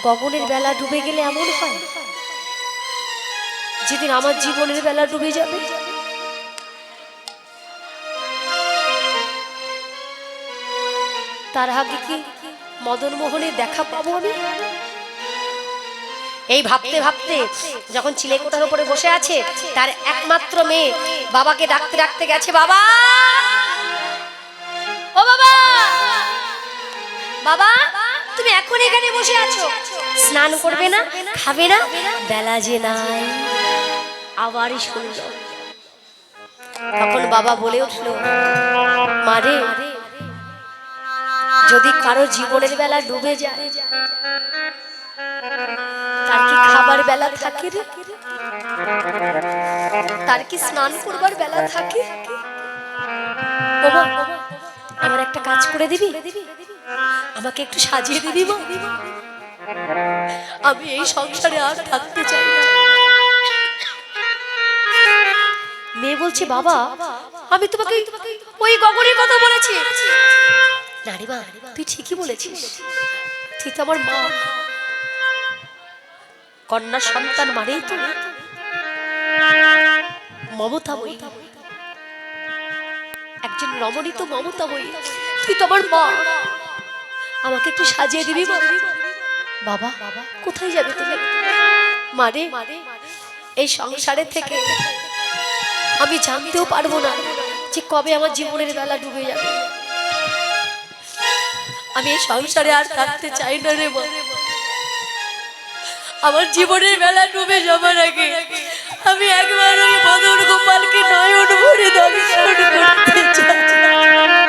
গগনের বেলা ডুবে গেলে এমন হয়? যেদিন আমার জীবনের বেলা ডুবে যাবে। তার আগে কি মদন মোহনের দেখা পাবো আমি? এই ভাবতে ভাবতে যখন চিলেকোটার উপরে বসে আছে, তার একমাত্র মেয়ে বাবাকে ডাকতে ডাকতে গেছে, বাবা! ও বাবা! বাবা! তুমি এখন এখানে বসে আছো। স্নান করবে না? খাবে না? বেলা যে নাই। আবারই শুনল। তখন বাবা বলে উঠল মারে যদি কারও জীবনের বেলা ডুবে যায়, তার কি খাবার বেলা থাকে তার কি স্নান করবার বেলা থাকে? আমার একটা কাজ করে দিবি? আমাকে একটু সাজিয়ে দিবি। আমি এই সংসারে আর থাকতে চাই না। মেয়ে বলছে, বাবা, আমি তোমাকে ওই গগনের কথা বলেছি। না মা, তুই ঠিকই বলেছিস। তুই তো আমার মা। কন্যা সন্তান মানেই তো মমতা বই একজন রমণী তো মমতা বই তুই তো আমার মা। আমাকে একটু সাজিয়ে দিবি বাবা, কোথায় যাবে তুমি? মারে এই সংসারে থেকে আমি জানতেও পারব না যে কবে আমার জীবনের বেলা ডুবে যাবে। আমি এই সংসারে আর থাকতে চাই না রে আমার জীবনের বেলা ডুবে যাবার আগে আমি একবার ওই মদন গোপালকে নয়ন ভরে দর্শন করতে চাই।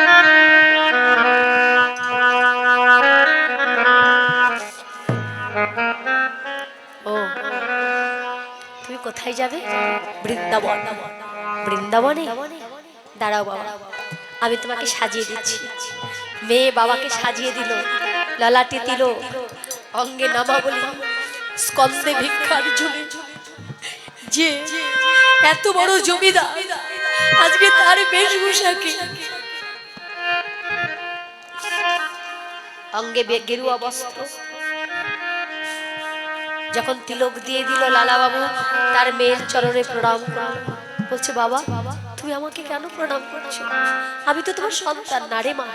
কোথায় যাবে? বৃন্দাবন। বৃন্দাবনে? দাঁড়াও বাবা, আমি তোমাকে সাজিয়ে দিচ্ছি। মেয়ে বাবাকে সাজিয়ে দিল, ললাটে দিল, অঙ্গে নামা বলি স্কন্দে ভিক্ষার ঝুলি যে এত বড় জমিদার, আজকে তার বেশভূষাকে। অঙ্গে গেরুয়া বস্ত্র যখন তিলক দিয়ে দিল লালা বাবু তার মেয়ের চরণে প্রণাম করল। বলছে, বাবা, তুমি আমাকে কেন প্রণাম করছ? আমি তো তোমার সন্তান না রে মা।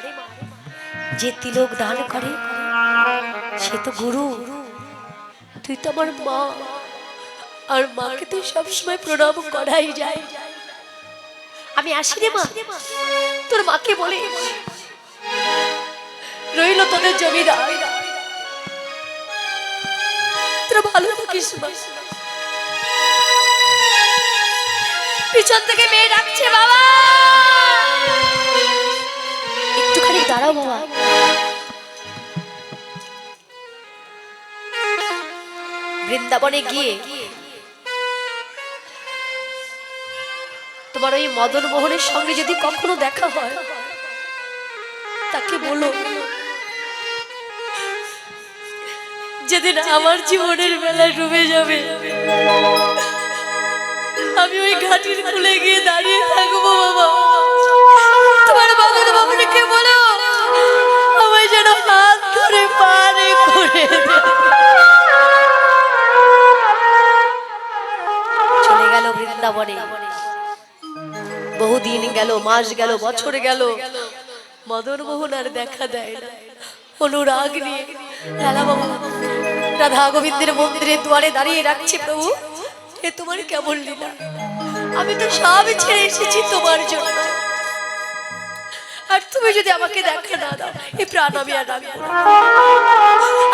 যে তিলক দান করে, সে তো গুরু। তুই তো আমার মা। আর মাকে তুই সবসময় প্রণাম করাই যায়। আমি আসি রে মা। তোর মাকে বলে, রইল তোদের জমিদার। পিছন থেকে মেয়ে ডাকছে, বাবা! একটুখানি দাঁড়াও, বাবা। বৃন্দাবনে গিয়ে তোমার ওই মদন মোহনের সঙ্গে যদি কখনো দেখা হয়, তাকে বলো। যেদিন আমার জীবনের বেলা ডুবে যাবে, আমি ওই ঘাটির খুলে গিয়ে দাঁড়িয়ে থাকব, বাবা। তোমার মদন মোহনকে বলো? আমায় যেন হাত ধরে পারে করে চলে গেল বৃন্দাবনে। বহুদিন গেল, মাস গেল, বছর গেল। মদন মোহন আর দেখা দেয় না। অনুরাগ নিয়ে লালা বাবা। রাধা গোবিন্দের মন্দিরের দুয়ারে দাঁড়িয়ে রাখছে প্রভু। এ তোমার কেমন লীলা? আমি তো সব ছেড়ে এসেছি তোমার জন্য। আর তুমি যদি আমাকে দেখা না দাও এই প্রাণ আমি আর রাখব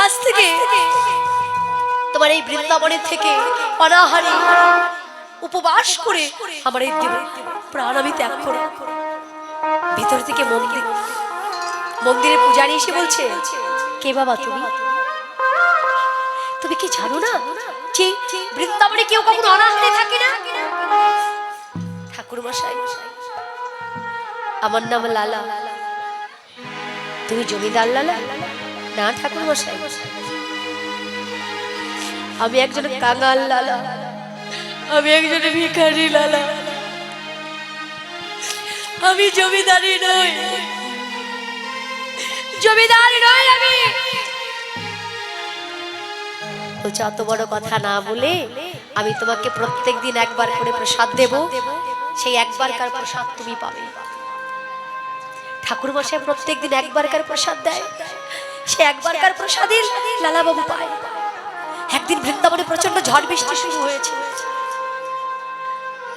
আজ থেকে তোমার এই বৃন্দাবনের থেকে অনাহারে উপবাস করে আমার এই প্রাণ আমি ত্যাগ করে ভিতর থেকে মন্দির মন্দিরে পূজারি এসে বলছে, কে বাবা তুমি? তুমি কি জানো না যে বৃন্দাবনে কেউ কখনো অনাহারে থাকে না? ঠাকুর মশাই আমার নাম লালা। তুমি জমিদার লালা না ঠাকুর মশাই আমি একজন কাঙাল লালা। আমি একজন ভিখারি লালা। আমি জমিদারি নই। জমিদারি নই আমি। বলছে, অত বড় কথা না বলে আমি তোমাকে প্রত্যেক দিন একবার করে প্রসাদ দেব। সেই একবারকার প্রসাদ তুমি পাবে। ঠাকুর মশাই প্রত্যেক দিন একবারকার প্রসাদ দেয়। সে একবার একবারকার প্রসাদই লালাবাবু পায়। একদিন বৃন্দাবনে প্রচণ্ড ঝড় বৃষ্টি শুরু হয়েছে।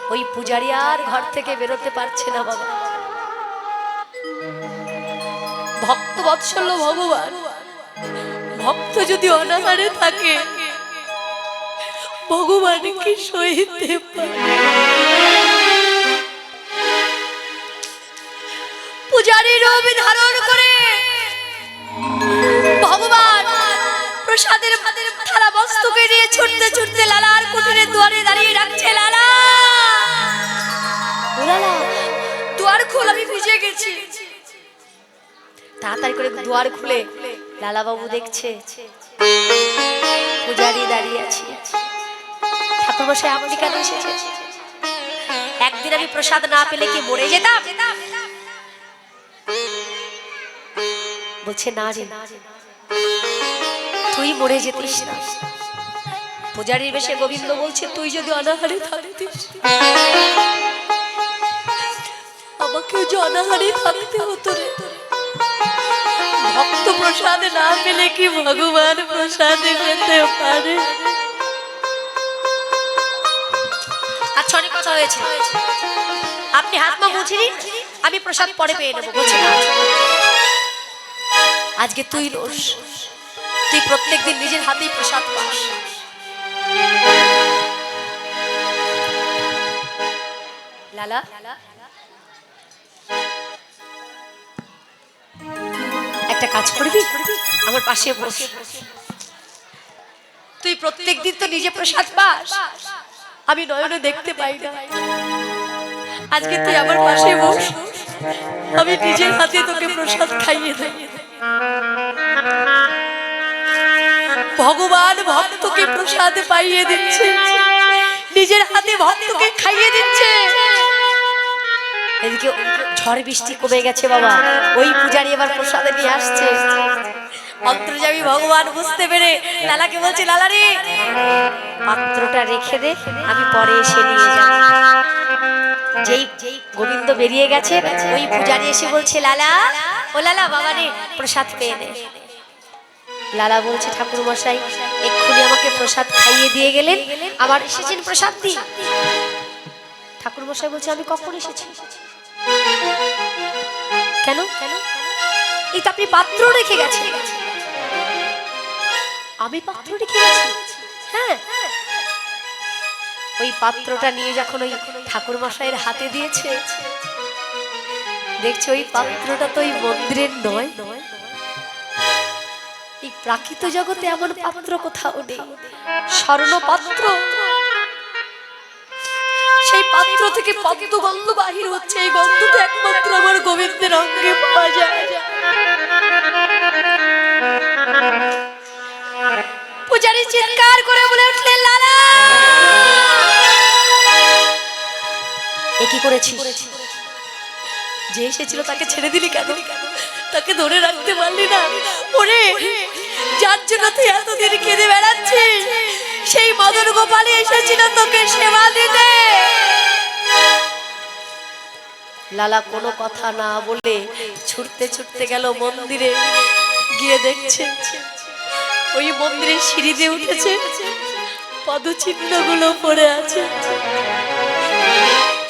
ওই পূজারি আর ঘর থেকে বেরোতে পারছে না বাবা। ভক্ত বৎসল্য ভগবান। ভক্ত যদি অনাহারে থাকে, ভগবান কি পারে পূজারি রূপ ধারণ করে ভগবান প্রসাদের থালা বস্তুকে নিয়ে ছুটতে ছুটতে লালার কুটিরে দুয়ারে দাঁড়িয়ে রাখছে। লালা, দুয়ার খোল, আমি ভিজে গেছি। তাড়াতাড়ি করে দুয়ার খুলে লালা বাবু দেখছে। পূজারি দাঁড়িয়ে আছি। ঠাকুর মশাই আপনি কেন এসেছে একদিন আমি প্রসাদ না পেলে কি মরে যেতাম? বলছে, না রে। তুই মরে যেতিস না। পূজারীর বেশে গোবিন্দ বলছে, তুই যদি অনাহারে থাকতিস। আমাকেও যে অনাহারে থাকতে হতো রে। প্রসাদ না পেলে কি ভগবান প্রসাদে পেতে পারে? আচ্ছা অনেক কথা হয়েছে। আপনি হাত মুছে নিন আমি প্রসাদ পরে পেয়ে নেব না আজকে তুই লোস তুই প্রত্যেকদিন নিজের হাতেই প্রসাদ পাস। লালা একটা কাজ করবি আমার পাশে বস। তুই প্রত্যেক দিন তো নিজে প্রসাদ পাস। আমি নয়নে দেখতে পাই না। আজকে তুই আমার পাশে বস। আমি নিজের হাতে তোকে প্রসাদ খাইয়ে দেই। ভগবান ভক্তকে প্রসাদ পাইয়ে দিচ্ছে। নিজের হাতে ভক্তকে খাইয়ে দিচ্ছে। এদিকে ঝড় বৃষ্টি কমে গেছে বাবা। ওই পূজারি এবার প্রসাদে নিয়ে আসছে। অন্তর্যামী ভগবান বুঝতে পেরে লালাকে বলছে লালা রে পাত্রটা রেখে দে, আমি পরে এসে নিয়ে যাব। যেই গোবিন্দ বেরিয়ে গেছে, ওই পূজারি এসে বলছে, লালা, ও লালা, বাবা রে, প্রসাদ পেয়ে নে। লালা বলছে, ঠাকুর মশাই, এক্ষুনি আমাকে প্রসাদ খাইয়ে দিয়ে গেলেন, আবার এসেছেন প্রসাদ দি ঠাকুর মশাই বলছে, আমি কখন এসেছি? কেন? কেন এই তো আপনি পাত্র রেখে গেছেন। আমি পাত্র রেখে গেছি? হ্যাঁ। ওই পাত্রটা নিয়ে যখন ওই ঠাকুর মশাইয়ের হাতে দিয়েছে, দেখছ ওই পাত্রটা তো ওই মন্দিরের নয়। এই প্রাকৃত জগতে এমন পাত্র কোথাও নেই। স্বর্ণ পাত্র পাত্র থেকে পদ্ম গন্ধ বাহির হচ্ছে। এই গন্ধটা একমাত্র আমার গোবিন্দের অঙ্গে পাওয়া যায়। পূজারি চিৎকার করে বলে উঠলেন লালা! এ কি করেছি যে এসেছিল তাকে ছেড়ে দিলি কেন? তাকে ধরে রাখতে পারলি না। ওরে, যার জন্য তুই এতদিন কেঁদে বেড়াচ্ছিস? সেই মদন গোপালই এসেছিল তোকে সেবা দিতে। লালা কোনো কথা না বলে ছুটতে ছুটতে গেল মন্দিরে। গিয়ে দেখছে ওই মন্দিরের সিঁড়ি দিয়ে উঠেছে। পদচিহ্নগুলো পড়ে আছে।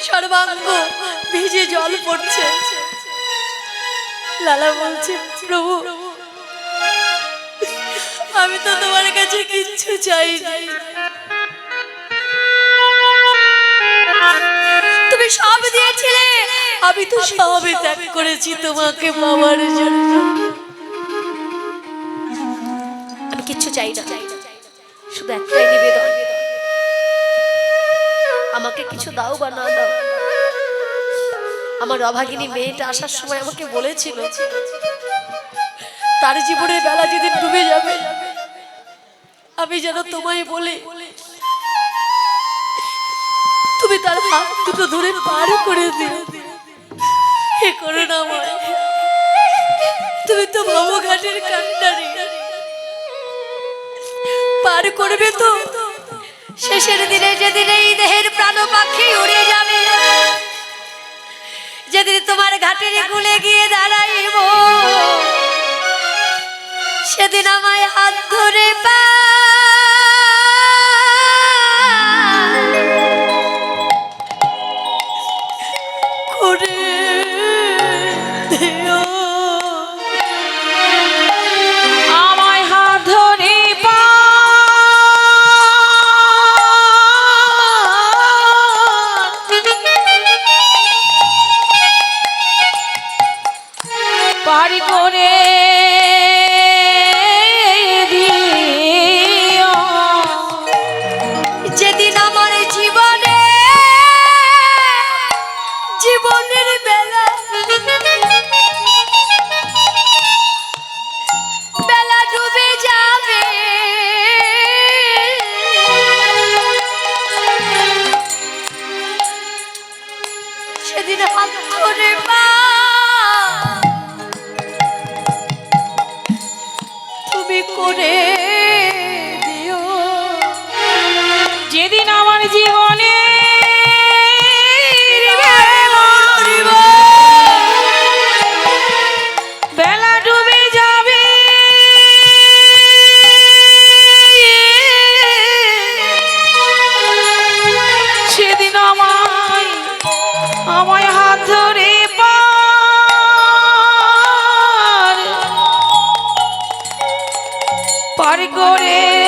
সর্বাঙ্গ ভিজে জল পড়ছে। লালা বলছে, প্রভু আমি তো তোমার কাছে কিচ্ছু চাই তুমি সব দিয়েছিলে। আমি তো সবই ত্যাগ করেছি তোমাকে পাওয়ার জন্য। আমি কিচ্ছু চাই না। শুধু একটাই নিবেদন। আমাকে কিছু দাও বা না দাও। আমার অভাগিনী মেয়েটা আসার সময় আমাকে বলেছিল তার জীবনের বেলা যেদিন ডুবে যাবে আমি যেন তোমায় বলে তুমি তার হাত দুটো ধরে পার করে দিলে। হে করোনা মায় তুমি তো ভবঘাটের কান্ডারি। পার করবে তো। শেষের দিনে যেদিন এই দেহের প্রাণ পাখি উড়ে যাবে যেদিন তোমার ঘাটের গুলে গিয়ে দাঁড়াইব। সেদিন আমায় হাত ধরে পা আমার হাত ধরে পার করে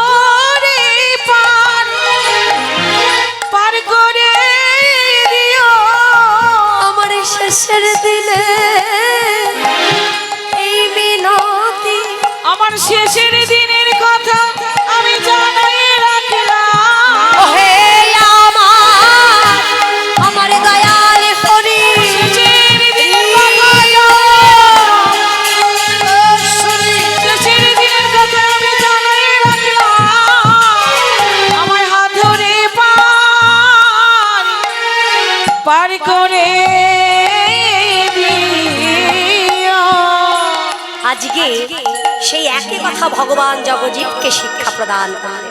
भगवान जगजीत के शिक्षा प्रदान करें।